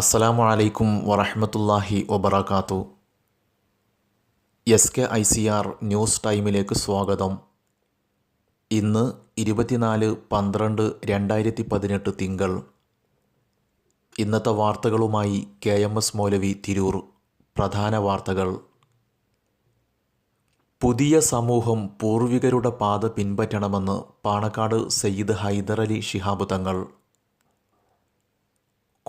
അസ്സലാമു അലൈക്കും വറഹമത്തല്ലാഹി വബർക്കാത്തു S K I C R news ടൈമിലേക്ക് സ്വാഗതം. ഇന്ന് ഇരുപത്തിനാല് പന്ത്രണ്ട് രണ്ടായിരത്തി പതിനെട്ട് തിങ്കൾ. ഇന്നത്തെ വാർത്തകളുമായി കെ എം എസ് മൗലവി തിരൂർ. പ്രധാന വാർത്തകൾ. പുതിയ സമൂഹം പൂർവികരുടെ പാത പിൻപറ്റണമെന്ന് പാണക്കാട് സയ്യിദ് ഹൈദരലി ശിഹാബ് തങ്ങൾ.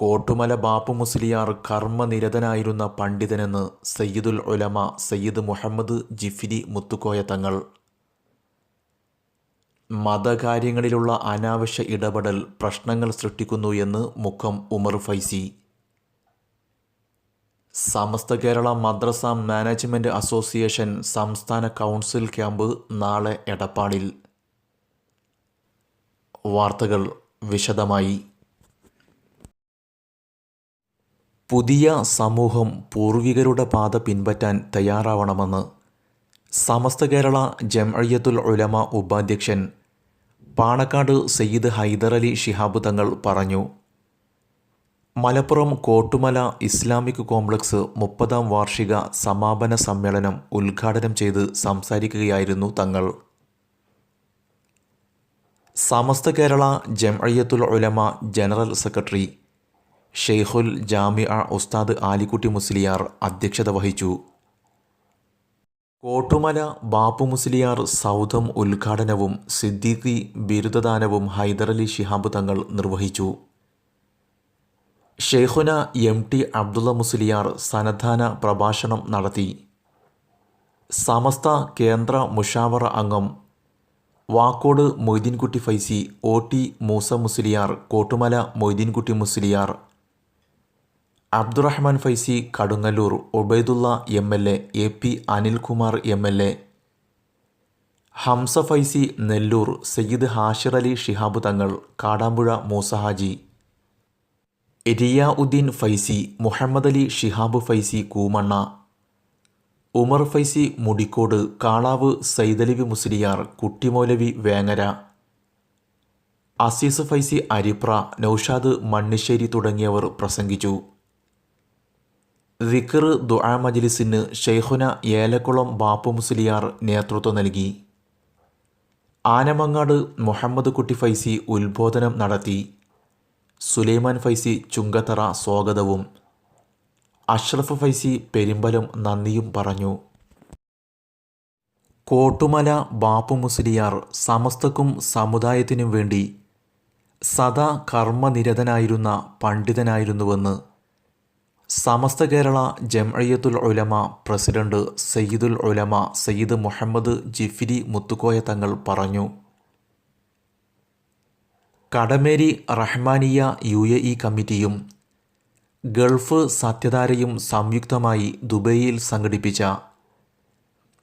കോട്ടുമല ബാപ്പു മുസ്ലിയാർ കർമ്മനിരതനായിരുന്ന പണ്ഡിതനെന്ന് സയ്യിദുൽ ഉലമ സയ്യിദ് മുഹമ്മദ് ജിഫിരി മുത്തുക്കോയ തങ്ങൾ. മതകാര്യങ്ങളിലുള്ള അനാവശ്യ ഇടപെടൽ പ്രശ്നങ്ങൾ സൃഷ്ടിക്കുന്നു എന്ന് മുഖം ഉമർ ഫൈസി. സമസ്ത കേരള മദ്രസ മാനേജ്മെന്റ് അസോസിയേഷൻ സംസ്ഥാന കൗൺസിൽ ക്യാമ്പ് നാളെ എടപ്പാടിൽ വാർത്തകൾ വിശദമായി. പുതിയ സമൂഹം പൂർവികരുടെ പാത പിൻപറ്റാൻ തയ്യാറാവണമെന്ന് സമസ്ത കേരള ജംഅയ്യത്തുൽ ഉലമ ഉപാധ്യക്ഷൻ പാണക്കാട് സയ്യിദ് ഹൈദരലി ശിഹാബ് തങ്ങൾ പറഞ്ഞു. മലപ്പുറം കോട്ടുമല ഇസ്ലാമിക് കോംപ്ലക്സ് മുപ്പതാം വാർഷിക സമാപന സമ്മേളനം ഉദ്ഘാടനം ചെയ്ത് സംസാരിക്കുകയായിരുന്നു തങ്ങൾ. സമസ്ത കേരള ജംഅയ്യത്തുൽ ഉലമ ജനറൽ സെക്രട്ടറി ഷെയ്ഖുൽ ജാമിഅ ഉസ്താദ് ആലിക്കുട്ടി മുസ്ലിയാർ അധ്യക്ഷത വഹിച്ചു. കോട്ടുമല ബാപ്പു മുസ്ലിയാർ സൗധം ഉദ്ഘാടനവും സിദ്ദീഖി ബിരുദദാനവും ഹൈദരലി ശിഹാബ് തങ്ങൾ നിർവഹിച്ചു. ഷെയ്ഖുന എം ടി അബ്ദുള്ള മുസ്ലിയാർ സന്നദ്ധാന പ്രഭാഷണം നടത്തി. സമസ്ത കേന്ദ്ര മുഷാവറ അംഗം Vakkode Moideenkutty Faizy O T Moosa Musliyar Kottumala Moideenkutty Musliyar Abdurahman Faizy Kadungallur Obaidulla M L A A P Anilkumar M L A Hamza Faizy Nellur Sayyid Hashir Ali Shihab Thangal Kadampuzha Moosahaji. Riya Uddin Faizy Muhammad Ali Shihab Faizy Koomanna. Umar Faizy Mudikode കാളാവ് സൈദലിവി Musliyar Kuttymoulavi Vengara. Azeez Faizy Aripra Naushad Mannissery തുടങ്ങിയവർ പ്രസംഗിച്ചു. ദിക്കർ ദുആ മജ്ലിസിന് ഷെയ്ഖുന ഏലക്കുളം ബാപ്പു മുസ്ലിയാർ നേതൃത്വം നൽകി. ആനമങ്ങാട് മുഹമ്മദ് കുട്ടി ഫൈസി ഉത്ബോധനം നടത്തി. സുലൈമാൻ ഫൈസി ചുങ്കത്തറ സ്വാഗതവും. അഷ്റഫ് ഫൈസി പെരുമ്പലം നന്ദിയും പറഞ്ഞു. കോട്ടുമല ബാപ്പു മുസ്ലിയാർ സമസ്തക്കും സമുദായത്തിനും വേണ്ടി സദാ കർമ്മനിരതനായിരുന്ന പണ്ഡിതനായിരുന്നുവെന്ന് സമസ്ത കേരള ജംഅയ്യത്തുൽ ഉലമ പ്രസിഡന്റ് സയ്യിദുൽ ഉലമ സയ്യിദ് മുഹമ്മദ് ജിഫിരി മുത്തുക്കോയ തങ്ങൾ പറഞ്ഞു. Kadameri Rahmania U A E കമ്മിറ്റിയും ഗൾഫ് സത്യധാരയും സംയുക്തമായി ദുബൈയിൽ സംഘടിപ്പിച്ച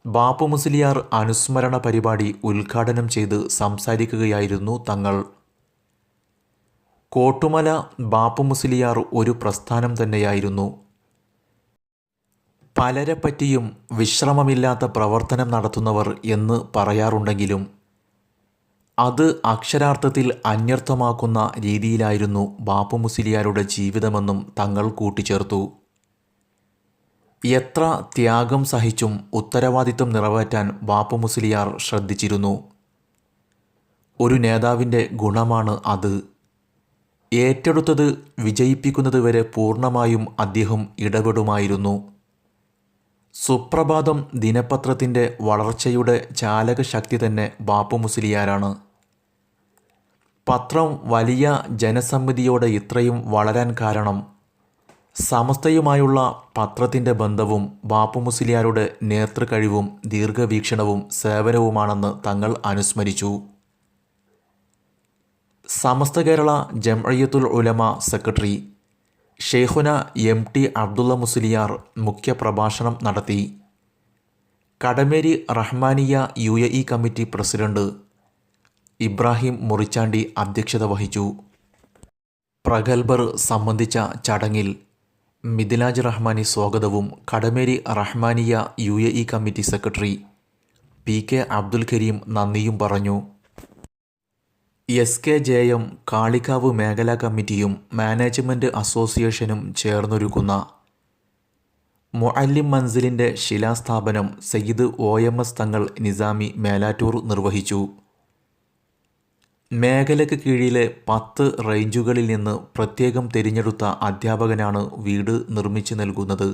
ബാപ്പു മുസ്ലിയാർ അനുസ്മരണ പരിപാടി ഉദ്ഘാടനം ചെയ്ത് സംസാരിക്കുകയായിരുന്നു തങ്ങൾ. കോട്ടുമല ബാപ്പു മുസ്ലിയാർ ഒരു പ്രസ്ഥാനം തന്നെയായിരുന്നു. പലരെ പറ്റിയും വിശ്രമമില്ലാത്ത പ്രവർത്തനം നടത്തുന്നവർ എന്ന് പറയാറുണ്ടെങ്കിലും അത് അക്ഷരാർത്ഥത്തിൽ അന്യർത്ഥമാക്കുന്ന രീതിയിലായിരുന്നു ബാപ്പു മുസ്ലിയാരുടെ ജീവിതമെന്നും തങ്ങൾ കൂട്ടിച്ചേർത്തു. എത്ര ത്യാഗം സഹിച്ചും ഉത്തരവാദിത്വം നിറവേറ്റാൻ ബാപ്പു മുസ്ലിയാർ ശ്രദ്ധിച്ചിരുന്നു. ഒരു നേതാവിന്റെ ഗുണമാണ് അത്. ഏറ്റെടുത്തത് വിജയിപ്പിക്കുന്നത് വരെ പൂർണമായും അദ്ദേഹം ഇടപെടുമായിരുന്നു. സുപ്രഭാതം ദിനപത്രത്തിന്റെ വളർച്ചയുടെ ചാലകശക്തി തന്നെ ബാപ്പു മുസ്ലിയാരാണ്. പത്രം വലിയ ജനസമ്മതിയോടെ ഇത്രയും വളരാൻ കാരണം സമസ്തയുമായുള്ള പത്രത്തിന്റെ ബന്ധവും ബാപ്പു മുസ്ലിയാരുടെ നേതൃകഴിവും ദീർഘവീക്ഷണവും സേവനവുമാണെന്ന് തങ്ങൾ അനുസ്മരിച്ചു. Samastha Kerala Jamiyyathul Ulama secretary Shaikhuna M T Abdulla Musliyar മുഖ്യപ്രഭാഷണം നടത്തി. Kadameri Rahmania U A E committee president Ibrahim Murichandi അധ്യക്ഷത വഹിച്ചു. പ്രഗത്ഭർ സംബന്ധിച്ച ചടങ്ങിൽ മിഥിലാജ് റഹ്മാനി സ്വാഗതവും Kadameri Rahmania U A E committee secretary P K Abdul Kareem നന്ദിയും പറഞ്ഞു. S K J M Kalikavu മേഖലാ കമ്മിറ്റിയും മാനേജ്മെന്റ് അസോസിയേഷനും ചേർന്നൊരുക്കുന്ന മുഅല്ലിം മൻസിലിന്റെ ശിലാസ്ഥാപനം സയ്യിദ് ഒ എം എസ് തങ്ങൾ നിസാമി മേലാറ്റൂർ നിർവഹിച്ചു. മേഖലയ്ക്ക് കീഴിലെ പത്ത് റേഞ്ചുകളിൽ നിന്ന് പ്രത്യേകം തിരഞ്ഞെടുത്ത അധ്യാപകനാണ് വീട് നിർമ്മിച്ചു നൽകുന്നത്.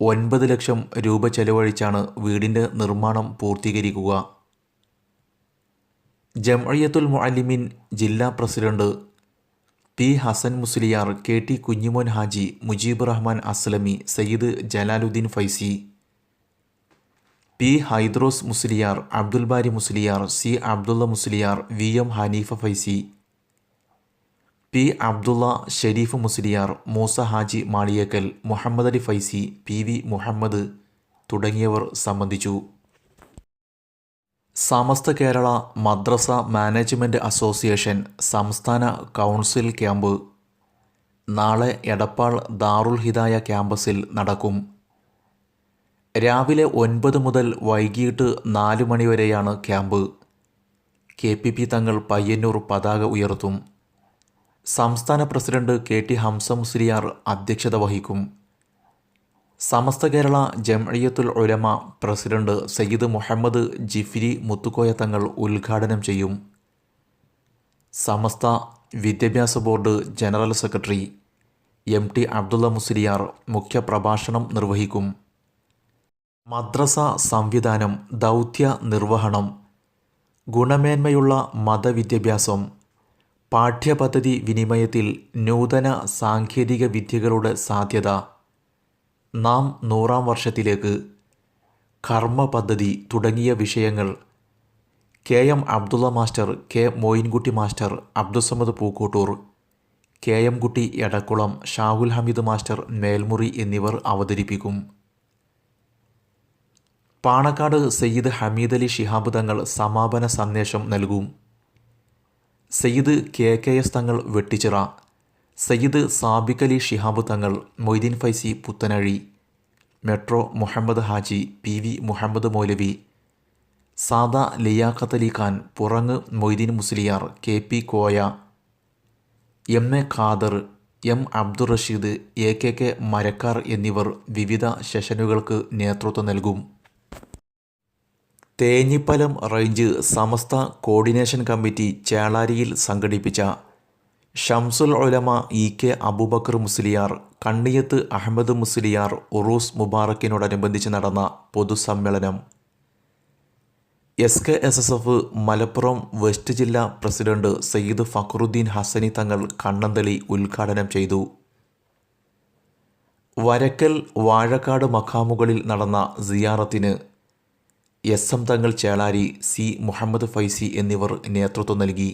ഒൻപത് ലക്ഷം രൂപ ചെലവഴിച്ചാണ് വീടിന്റെ നിർമ്മാണം പൂർത്തീകരിക്കുക. ജംഅയ്യത്തുൽ മുഅല്ലിമീൻ ജില്ലാ president P Hasan Musliyar K T Kunhimon Haji Mujeeb Rahman Aslami Sayyid Jalaluddin Faizy P Haidros Musliyar Abdul Bari Musliyar C Abdulla Musliyar V M Haneefa Faizy P Abdulla Shareef Musliyar Moosa Haji Maliyekkal Muhammad Ali Faizy P V Muhammad തുടങ്ങിയവർ സംബന്ധിച്ചു. Samastha Kerala Madrasa management association സംസ്ഥാന council camp. നാളെ എടപ്പാൾ ദാറുൽ ഹിദായ ക്യാമ്പസിൽ നടക്കും. രാവിലെ ഒൻപത് മുതൽ വൈകിട്ട് നാല് മണിവരെയാണ് camp. K P P Thangal Payyanur പതാക ഉയർത്തും. സംസ്ഥാന president K T Hamza Musliyar അധ്യക്ഷത വഹിക്കും. സമസ്ത കേരള ജംഇയ്യത്തുൽ ഉലമ പ്രസിഡന്റ് സയ്യിദ് മുഹമ്മദ് ജിഫിരി മുത്തുക്കോയ തങ്ങൾ ഉദ്ഘാടനം ചെയ്യും. സമസ്ത വിദ്യാഭ്യാസ board general secretary M T Abdulla Musliyar മുഖ്യപ്രഭാഷണം നിർവഹിക്കും. മദ്രസ സംവിധാനം ദൗത്യ നിർവഹണം ഗുണമേന്മയുള്ള മതവിദ്യാഭ്യാസം പാഠ്യപദ്ധതി വിനിമയത്തിൽ നൂതന സാങ്കേതിക വിദ്യകളുടെ സാധ്യത നാം നൂറാം വർഷത്തിലേക്ക് കർമ്മ പദ്ധതി തുടങ്ങിയ വിഷയങ്ങൾ K M Abdulla master K Moyinkutty master Abdussamad Pookkottur K M Kutty Edakkulam Shahul Hameed master Melmuri എന്നിവർ അവതരിപ്പിക്കും. പാണക്കാട് സയ്യിദ് ഹമീദ് അലി ഷിഹാബ് തങ്ങൾ സമാപന സന്ദേശം നൽകും. Sayyid K K S Thangal Vettichira Sayyid Sabiq Ali Shihab Thangal Moideen Faizy Puthanazhi metro Muhammad Haji P V Muhammad Moulavi Sada Liyaqat Ali Khan Purang Moideen Musliyar K P Koya M A Khader M Abdul Rasheed A K K Marakkar എന്നിവർ വിവിധ സെഷനുകൾക്ക് നേതൃത്വം നൽകും. Thenhippalam range Samastha coordination committee ചേളാരിയിൽ സംഘടിപ്പിച്ച Shamsul Ulama E K Aboobacker Musliyar Kanniyath Ahmed Musliyar ഉറൂസ് മുബാറക്കിനോടനുബന്ധിച്ച് നടന്ന പൊതുസമ്മേളനം. S K S S F Malappuram west ജില്ലാ പ്രസിഡന്റ് സയ്യിദ് ഫഖറുദ്ദീൻ ഹസനി തങ്ങൾ കണ്ണന്തളി ഉദ്ഘാടനം ചെയ്തു. വരക്കൽ വാഴക്കാട് മഖാമുകളിൽ നടന്ന സിയാറത്തിന് എസ് എം തങ്ങൾ ചേളാരി സി മുഹമ്മദ് ഫൈസി എന്നിവർ നേതൃത്വം നൽകി.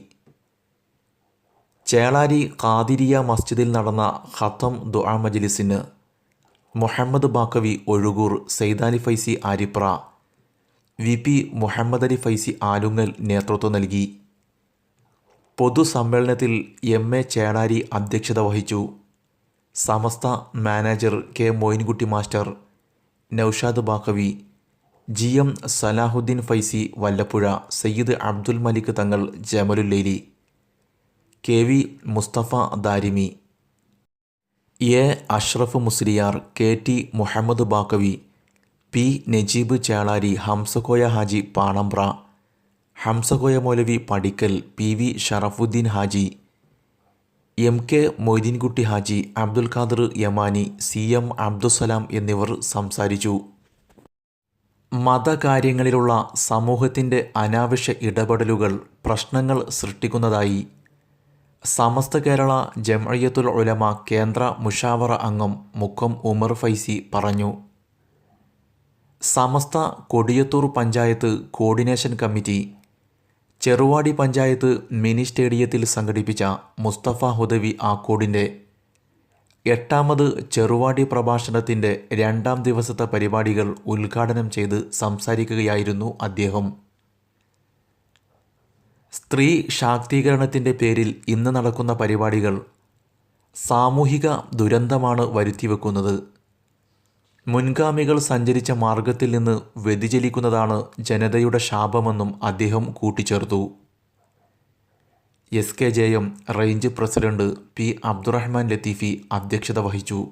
ചേളാരി ഖാദിരിയ മസ്ജിദിൽ നടന്ന ഖത്തം ദുആ മജ്ലിസിന് മുഹമ്മദ് ബാക്കവി ഒഴുകൂർ സൈദാലി ഫൈസി ആരിപ്ര വി പി മുഹമ്മദ് അലി ഫൈസി ആലുങ്ങൽ നേതൃത്വം നൽകി. പൊതുസമ്മേളനത്തിൽ എം എ ചേളാരി അധ്യക്ഷത വഹിച്ചു. Samastha manager K Moyinkutty master Noushad Baqavi G M Salahuddin Faizy Vallappuzha Sayyid Abdul Malik Thangal Jamalullaili K V Musthafa Darimi A Ashraf Musliyar K T Muhammad Baqavi P Najeeb Chelari Hamzakoya Haji Panambra Hamzakoya Moulavi Padikkal P V Sharafuddin Haji M K Moideenkutty Haji Abdul Khader Yamani C M Abdussalam എന്നിവർ സംസാരിച്ചു. മതകാര്യങ്ങളിലുള്ള സമൂഹത്തിന്റെ അനാവശ്യ ഇടപെടലുകൾ പ്രശ്നങ്ങൾ സൃഷ്ടിക്കുന്നതായി സമസ്ത കേരള ജംഅയ്യത്തുൽ ഉലമ കേന്ദ്ര മുഷാവറ അംഗം മുക്കം ഉമർ ഫൈസി പറഞ്ഞു. Samastha Kodiyathur panchayat coordination committee Cheruvadi panchayat mini സ്റ്റേഡിയത്തിൽ സംഘടിപ്പിച്ച മുസ്തഫ ഹുദവി ആക്കോടിന്റെ എട്ടാമത് ചെറുവാടി പ്രഭാഷണത്തിന്റെ രണ്ടാം ദിവസത്തെ പരിപാടികൾ ഉദ്ഘാടനം ചെയ്ത് സംസാരിക്കുകയായിരുന്നു അദ്ദേഹം. സ്ത്രീ ശാക്തീകരണത്തിന്റെ പേരിൽ ഇന്ന് നടക്കുന്ന പരിപാടികൾ സാമൂഹിക ദുരന്തമാണ് വരുത്തിവെക്കുന്നത്. മുൻഗാമികൾ സഞ്ചരിച്ച മാർഗത്തിൽ നിന്ന് വ്യതിചലിക്കുന്നതാണ് ജനതയുടെ ശാപമെന്നും അദ്ദേഹം കൂട്ടിച്ചേർത്തു. S K J M range president P Abdurahman Latheefi അധ്യക്ഷത വഹിച്ചു.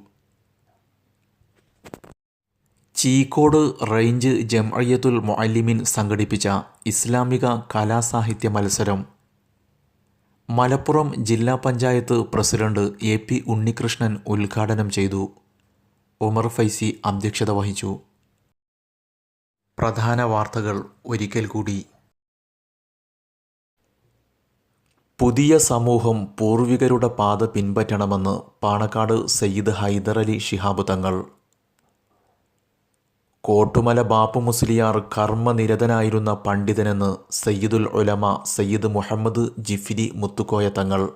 ചീക്കോട് റേഞ്ച് ജംഅയ്യത്തുൽ മുഅല്ലിമീൻ സംഘടിപ്പിച്ച ഇസ്ലാമിക കലാസാഹിത്യ മത്സരം. മലപ്പുറം ജില്ലാ panchayat president A P Unnikrishnan ഉദ്ഘാടനം ചെയ്തു. ഉമർ ഫൈസി അധ്യക്ഷത വഹിച്ചു. പ്രധാന വാർത്തകൾ ഒരിക്കൽ കൂടി. പുതിയ സമൂഹം പൂർവികരുടെ പാത പിൻപറ്റണമെന്ന് പാണക്കാട് സയ്യിദ് ഹൈദരലി ശിഹാബ് തങ്ങൾ കോട്ടുമല ബാപ്പു മുസ്ലിയാർ കർമ്മനിരതനായിരുന്ന പണ്ഡിതനെന്ന് സയ്യിദുൽ ഉലമ സയ്യിദ് മുഹമ്മദ് ജിഫിരി മുത്തുക്കോയ തങ്ങൾ.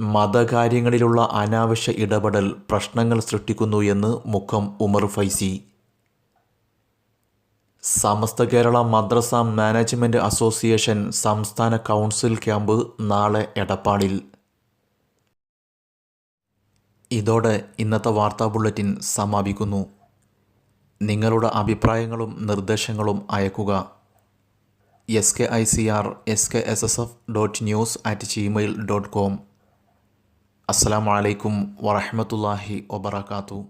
മതകാര്യങ്ങളിലുള്ള അനാവശ്യ ഇടപെടൽ പ്രശ്നങ്ങൾ സൃഷ്ടിക്കുന്നു എന്ന് മുഖം ഉമർ ഫൈസി. സമസ്ത കേരള മദ്രസ മാനേജ്മെന്റ് അസോസിയേഷൻ സംസ്ഥാന കൗൺസിൽ ക്യാമ്പ് നാളെ എടപ്പാളിൽ. ഇതോടെ ഇന്നത്തെ വാർത്താ ബുള്ളറ്റിൻ സമാപിക്കുന്നു. നിങ്ങളുടെ അഭിപ്രായങ്ങളും നിർദ്ദേശങ്ങളും അയക്കുക. S K I C R S K S S F dot news at Gmail dot com അസ്സാം വലൈക്കും വറഹമത്തല്ലാഹി വബർക്കാത്തു